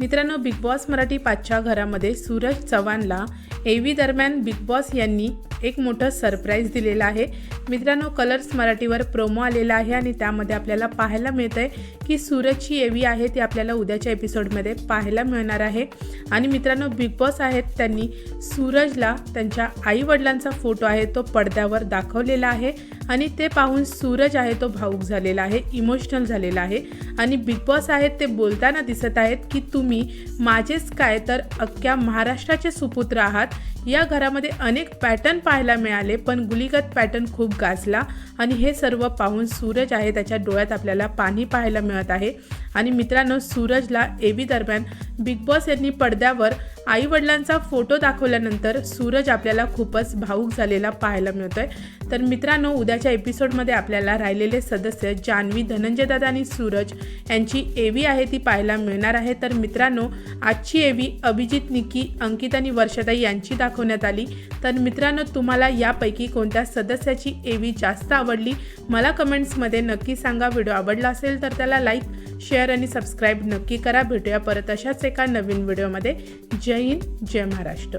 मित्रांनो big boss Marathi पाचच्या घरामध्ये सूरज चव्हाणला एव्ही दरम्यान बिग बॉस यांनी एक मोठं सरप्राईज दिलेलं आहे. मित्रांनो कलर्स मराठीवर प्रोमो आलेला आहे आणि त्यामध्ये आपल्याला पाहायला मिळतं आहे की सूरजची एव्ही आहे ती आपल्याला उद्याच्या एपिसोडमध्ये पाहायला मिळणार आहे. आणि मित्रांनो बिग बॉस आहेत त्यांनी सूरजला त्यांच्या आईवडिलांचा फोटो आहे तो पडद्यावर दाखवलेला आहे. आणि ते पाहून सूरज आहे तो भावूक झालेला आहे इमोशनल झालेला आहे. आणि बिग बॉस आहेत ते बोलताना दिसत आहेत की तुम्ही माझेच काय तर अख्ख्या महाराष्ट्राचे सुपुत्र आहात. या घरामध्ये अनेक पॅटर्न पाहायला मिळाले पण गुलीगत पॅटर्न खूप गाजला आणि हे सर्व पाहून सूरज आहे त्याच्या डोळ्यात आपल्याला पाणी पाहायला मिळत आहे. आणि मित्रांनो सूरजला एबी दरम्यान बिग बॉस यांनी पडद्यावर आईवडिलांचा फोटो दाखवल्यानंतर सूरज आपल्याला खूपच भावूक झालेला पाहायला मिळतोय. तर मित्रांनो उद्याच्या एपिसोडमध्ये आपल्याला राहिलेले सदस्य जान्हवी धनंजय दादा आणि सूरज यांची एवी आहे ती पाहायला मिळणार आहे. तर मित्रांनो आजची एवी अभिजित निकी अंकित आणि वर्षाताई यांची दाखवण्यात आली. तर मित्रांनो तुम्हाला यापैकी कोणत्या सदस्याची एवी जास्त आवडली? मला कमेंट्समध्ये नक्की सांगा. व्हिडिओ आवडला असेल तर त्याला लाईक शेअर आणि सबस्क्राईब नक्की करा. भेटूया परत अशाच एका नवीन व्हिडिओमध्ये जय हिंद जय महाराष्ट्र.